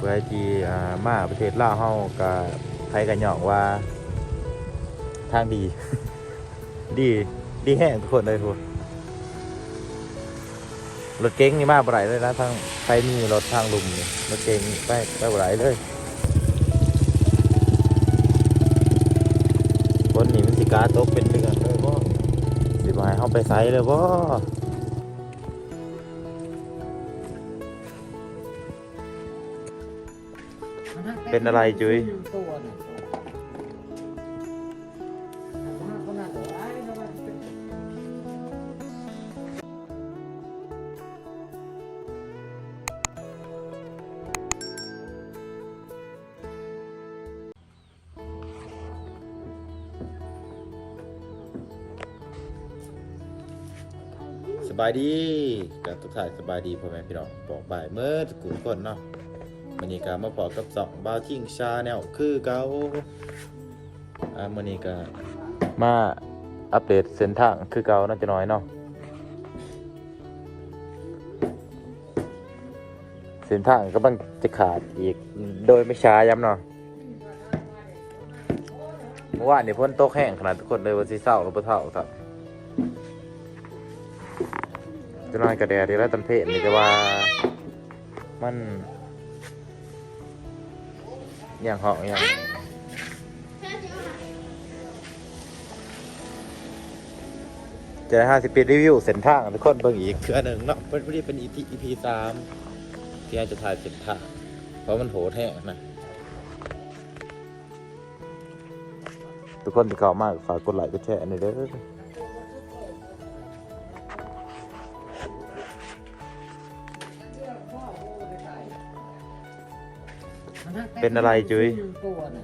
เพื่อที่อ่ามาประเทศลาวเฮาก็ใครกันหยอกว่าทางดี ดีดีแห้งทุกคนเลยทุกรถเก๋งนี่มาบ่ไหลเลยนะทางใครมีรถทางลุมนี่รถเก๋งไปไปบ่ไหลเลยคนนี่มันสิกาตกเป็นเดือนเลยบ่สิบ่ให้เฮาไปไสเลยบ่ เป็นอะไรจุ้ยสบายดีกับทุกท่านสบายดีพ่อแม่พี่น้องบอกบ่ายเมื่อทุกคนเนาะ นี้ก็มาพอกับสองบาทิ้งชาแนลคือเก่าอ่ามันนี้ก็มาอัปเดตเส้นทางคือเก่าน่าจะน้อยเนาะเส้นทางก็บังจะขาดอีกโดยไม่ช้าย้ำเนาะเมื่อวานนี่พ้นโต๊ะแห้งขนาดทุกคนเลยวันที่เศร้าหรือเปล่าเท่าครับจะนอนกระแดดดีแล้วตำเพนนี่จะว่ามัน อย่างเหาะอย่างจะห้าสิบปีรีวิวเส้นทางทุกคนเบิ่งอีกคืออันหนึ่งเนาะเพิ่นพอดีเป็น EP EP สามที่อาจจะถ่ายเส้นทางเพราะมันโหดแห้งนะทุกคนที่เข้ามากฝากกดไลค์กดแชร์หน่อยเด้อ เป็นอะไรจุ้ยตัวน่ะ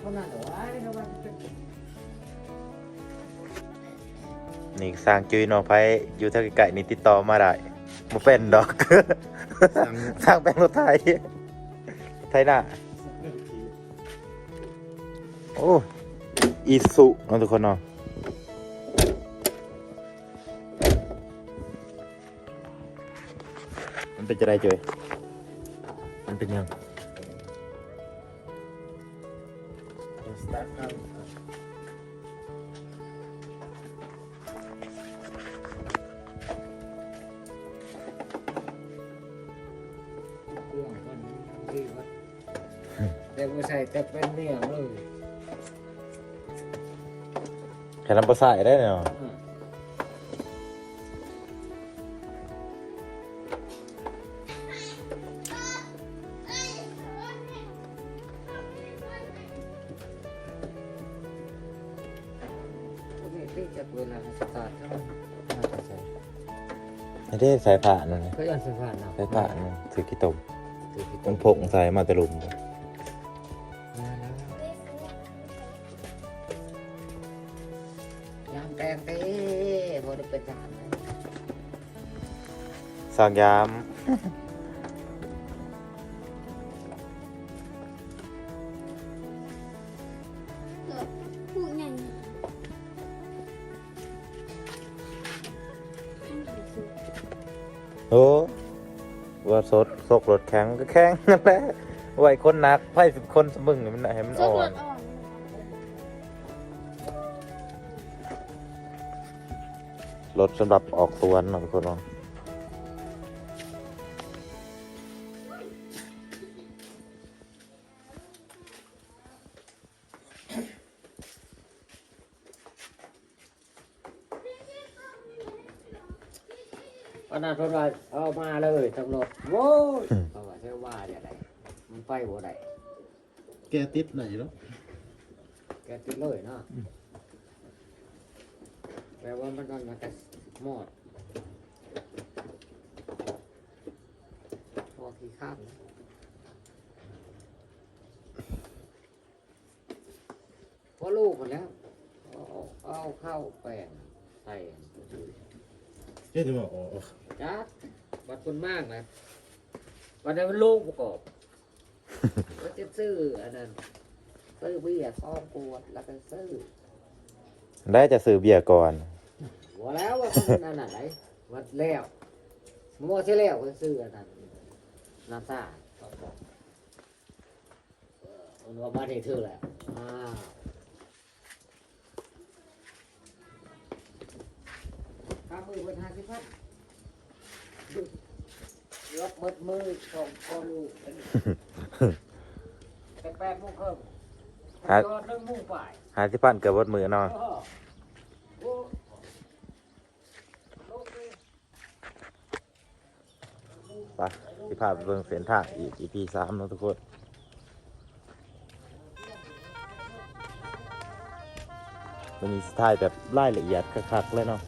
เขาน่าจะร้ายนะว่าเป็นนี่สร้างจุยนาะไผอยู่ทางไกลๆนี่ติดต่อมาได้บ่เป็นดอก สร้างเป็นรถไทยไทยน้าโอ้อีสุเนาะทุกคนเนาะมันเป็นจะได้จุย เป็นยังเครื่องมันดีว่าแต่ไม่ใช่แต่เป็นเนี่ยเลยแค่ลำประสายได้เนาะ ที่จะเวลาสตาร์ทเท่านั้นน่าจะใช่ไม่ได้สายผ่านนั่นนะก็ยันสผ่านเนาะสายผ่านนั่นถือกี่ตมถือที่มันพกใส่มาแตะลุมมาแล้วยามแปลงเต้พอได้เป็นทหารนะสร้างยาม โอ้ว่าสดซกรถแข็งก็แข็งนั่นแหละไว้คนหนักไพ่สิบคนสมึงนี่มันให้มันสุอ่ดอหลนดอ่อนรถสำหรับออกสวนเนาะทุกคนเนาะวัน มาเลยตำรวจโว้ยเขาว่าเชื่อว่าอย่างไรมันไปบ่ได้แกติดไหนแล้วแกติดเลยเนาะแปลว่ามันนอนมาแต่หมอดพอขี้ข้ามนะพอลูกหมดแล้วเอาเอาเข้าแป้งใส่แกจะมาออกจ้า บัดคุณมากนะวันนั้นมันลูกประกอบก็จะซื้ออันนั้นซื้อเบียร์ซองขวดแล้วก็ซื้อได้จะซื้อเบียร์ก่อนหัวแล้วว่ามันนั่นอะไรวัดแล้วมัวเสียแล้วก็ซื้ออันนั้นน้ำตาเออมันว่าบ้านนี้ถือแหละอ้าวข้ามือเป็นห้าสิบพัน ยกมัดมือของพ่อลูกแต่แปดโมงครึ่งครับตอนหนึ่งมงบ่าหาที่ปั้นเกือบวัดมือเนาะโอ้โหโลกนี้ไปที่พาไปเบิ่งเส้นทางอีก EP สามนะทุกคนมันมีสไตล์แบบรายละเอียดคักๆเลยเนาะ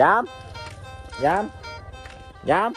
ยามยาม ยาม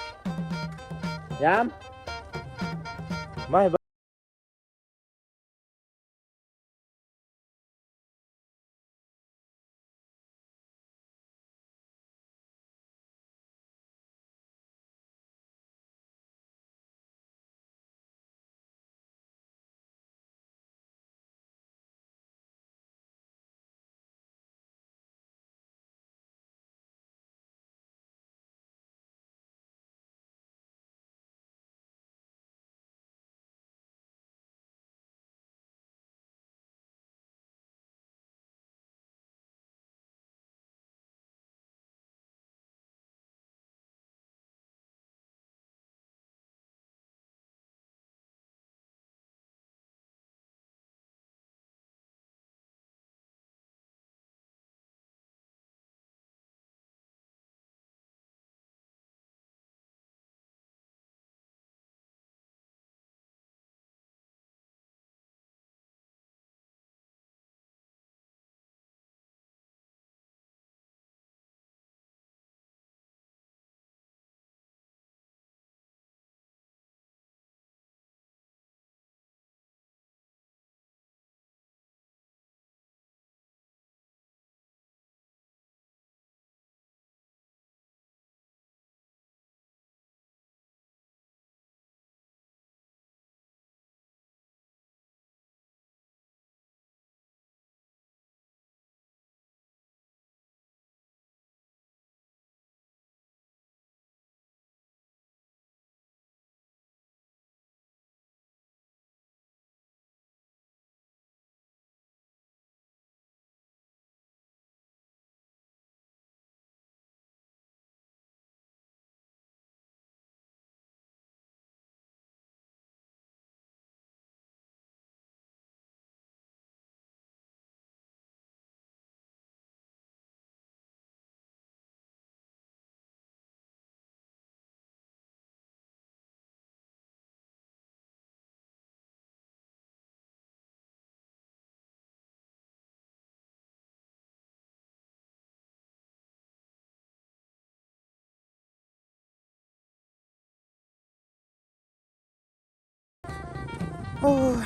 อ้ย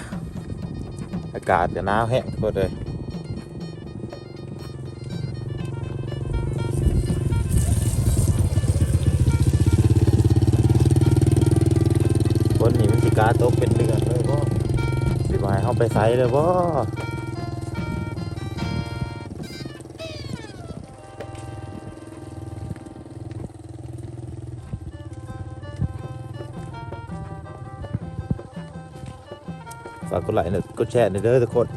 อากาศจะหนาวแห้งหมดเลยคนนี้มันสิกาตกเป็นเดือนเลยบ่สิบายเข้าไปใส่เลยบ่ ฝากกดไลค์หน่อยกดแชร์หน่อยเด้อทุกคน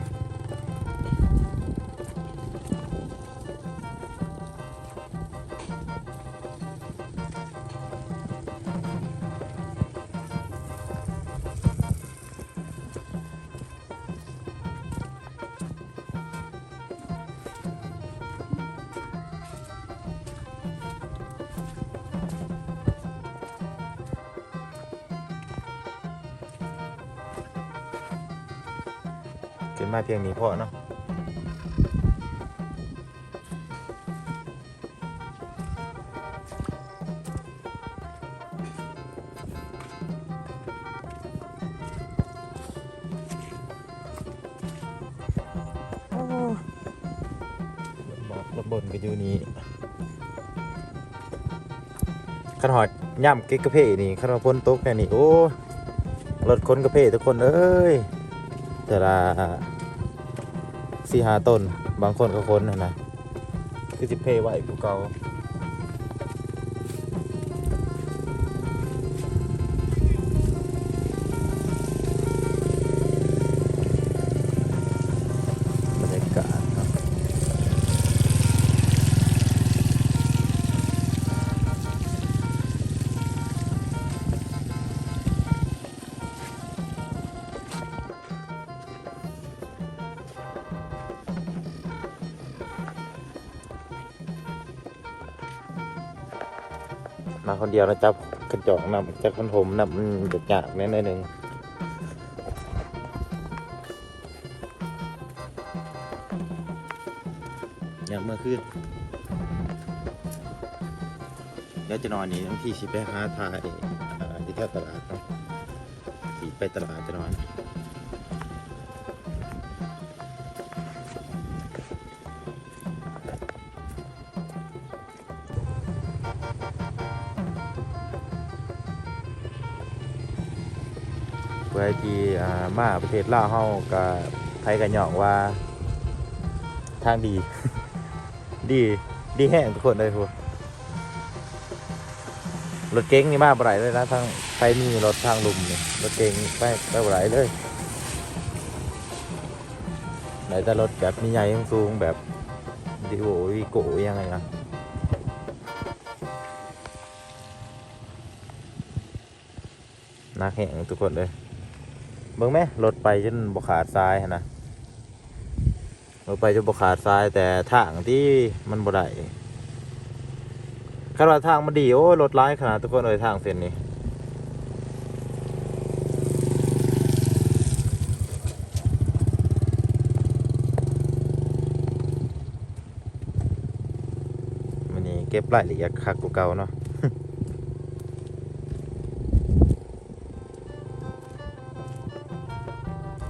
มาเพียงนี้พอเนาะบอกระบนกันอยู่นี่ขันหอดย่ำเก๊กกระเพานี่ขันหอดพ้นตกแค่นี้โอ้ยรถคนกระเพาทุกคนเอ้ยแต่ละ สี่หาต้น บางคนก็คนนะนะคือสิเพไว้กูเก่า คนเดียวนะจับกระจอกนำจับคนผมนำมันจะยากแน่ๆหนึ่งอยากเมื่อคืนเดี๋ยวจะนอนนี่ทั้งที่ชิไปหาทายอ่าที่แถวตลาดเนาะสีไปตลาดจะนอน เพื่อที่มาประเทศลาวเฮากับไทยกันหยองว่าทางดี ดีดีแห้งทุกคนเลยพวกรถเก๋งนี่มาบ่ไหลเลยนะทางไปมีรถทางลุมนี่รถเก๋งไปไปบ่ไหลเลยไหนแต่รถแบบมีใหญ่สูงแบบดิโวิโกยังไงนะนักแห้งทุกคนเลย เบิ่งไหมรถไปจนบกขาดทรายนะรถไปจนบกขาดทรายแต่ทางที่มันบ่ได้คาดทางมันดีโอ้รถร้ายขนาดทุกคนเลยทางเส้นนี้มันนี่เก็บรายละเอียดคักกว่าเก่าเนาะ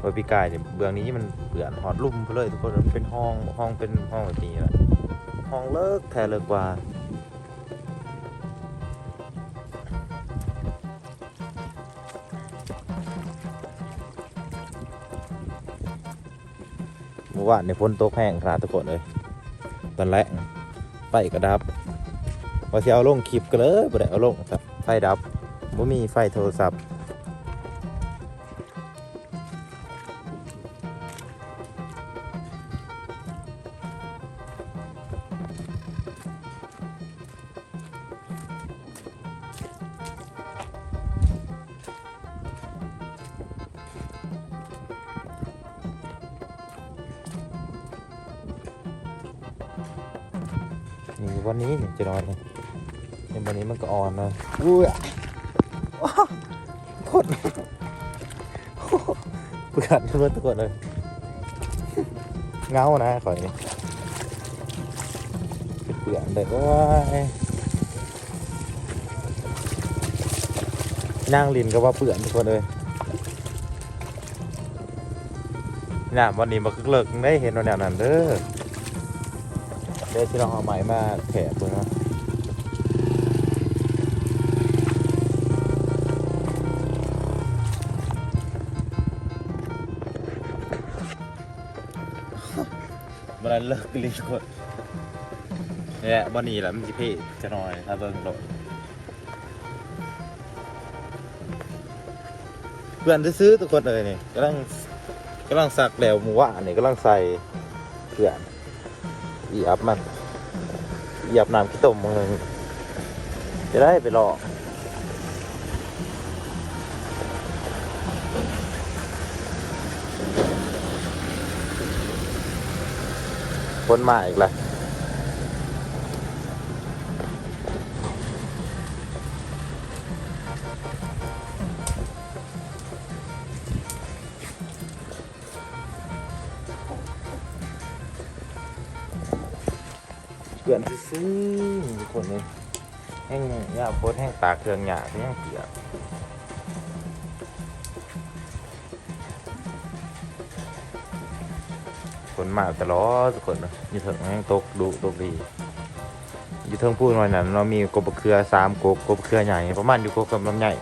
โดยปีกายเนี่ยเบื้องนี้มันเปื่อนหอดลุ่มไปเลยทุกคนมันเป็นห้องห้องเป็นห้องแบบนี้แหละห้องเลิกแท้เลิกกว่าเมื่อวานในยฝนตกแห้งขนาดทุกคนเลยตอนแรกไฟกระดับว่าจะเอาลงคลิปก็เลยบ่ได้เอาลงครับไฟดับบ่มีไฟโทรศัพท์ นี่วันนี้นี่จะนอนเลยในวันนี้มันก็อ่อนเลยอุ้ยว้าวโคตรเปื่อนทุกคนทุกคนเลย เงานะข่อยนี่เปื่อนเลยว้ายนั่งลินก็ว่าเปื่อนทุกคนเลยน่ะวันนี้มาคึกเลิกได้เห็นวันแนวนั้นเด้อ เดี๋ยวที่เราเอาไม้มาแถบเลยนะมันเลิกลีกดเนี่ยวันนี้แหละมันจะพี่จะนอยถ้าเบิ่งโดดเพื่อนซื้อทุกคนเลยนี่กำลังกำลังสักแล้วหมูว่านี่กำลังใส่เพื่อน เหยียบมันเหยียบน้ำขี้ต้มมึงจะได้ไปรอคนมาอีกแล้ว ซื้อๆทุกคนเลยแห้งหญ้าโพดแห้งตาเครื่องหญ้าที่งเปียกคนมาตลอดทุกคนนะอยู่เถิงแห้งตกดุตกดีอยู่เทิงพูดหน่อยนั้นเรามีกบเครือสามกบกบเครือใหญ่ประมาณอยู่กบกับลำใหญ่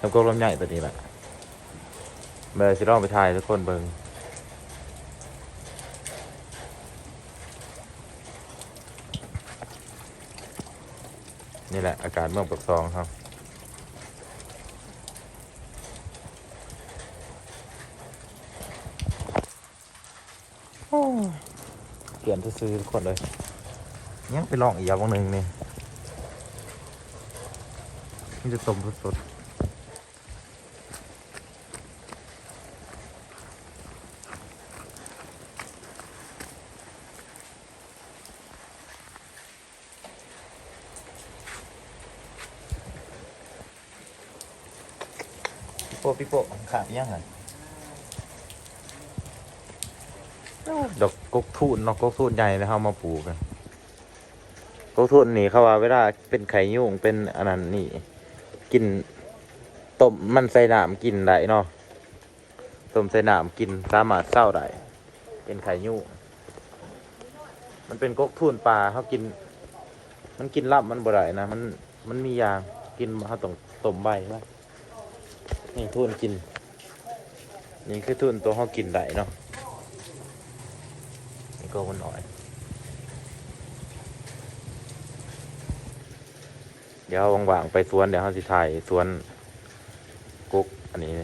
ลำกบลำใหญ่ตัวนี้แหละเบอร์สิลองไปถ่ายทุกคนเบิ่ง นี่แหละอากาศเมืองปักซองครับโอ้ยเปลี่ยนซื้อทุกคนเลยยังไปลองอีกอย่างหนึ่งนี่มันจะต้มสดโพี่โปะขาดยังไงดอกกกทูนเนาะกกทูนใหญ่แล้วเขามาปลูกกันกกทูนนี่เขาว่าเวลาเป็นไข่ยุ่งเป็นอันนั้นนี่ กินต้มมันใส่น้ำกินได้เนาะต้มใส่น้ำกินสามารถเศร้าได้เป็นไข่ยุ่งมันเป็นกกทูนปลาเขากิน มันกินลับมันบ่ได้นะมันมันมียางกินเขาต้องต้มใบไว้ นี่ทูนกิน นี่คือทูนตัวเขากินได้เนาะนี่ก็มันหน่อย เดี๋ยวว่างๆไปสวนเดี๋ยวเขาสิถ่ายสวนกุ๊กอันนี้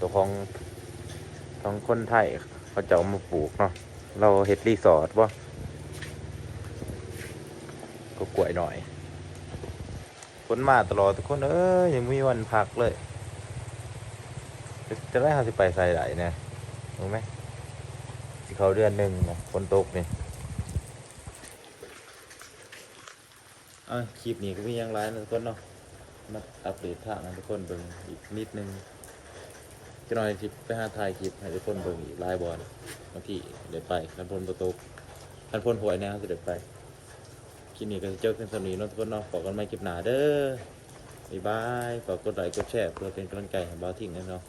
ตัวของของคนไทยเขาจะเอามาปลูกเนาะเราเฮ็ดรีสอร์ทบ่ก็กล้วยหน่อยคนมาตลอดทุกคนเอ้ยยังมีวันพักเลย จะได้เขาสิไปใส่ไหนเนี่ยรู้ไหมสิเขาเดือนหนึ่งนะฝนตกนี่อะคลิปนี้ก็มียังไรนะทุกคนเนาะมาอัปเดตท่างให้ทุกคนเบิ่งอีกนิดนึงจะหน่อยสิไปหาถ่ายคลิปให้ทุกคนเบิ่งอีกหลายบอลบางทีเดี๋ยวไปคันพลประตูคันพลหวยแนวสิเดี๋ยวไปคลิปนี้ก็จะเจอกันสนีนะทุกคนเนาะขอกันไม่คลิปหนาเด้อบ๊ายบายฝากกดไลค์กดแชร์เพื่อเป็นกำลังใจให้บ้าวทิ้งนะเนาะ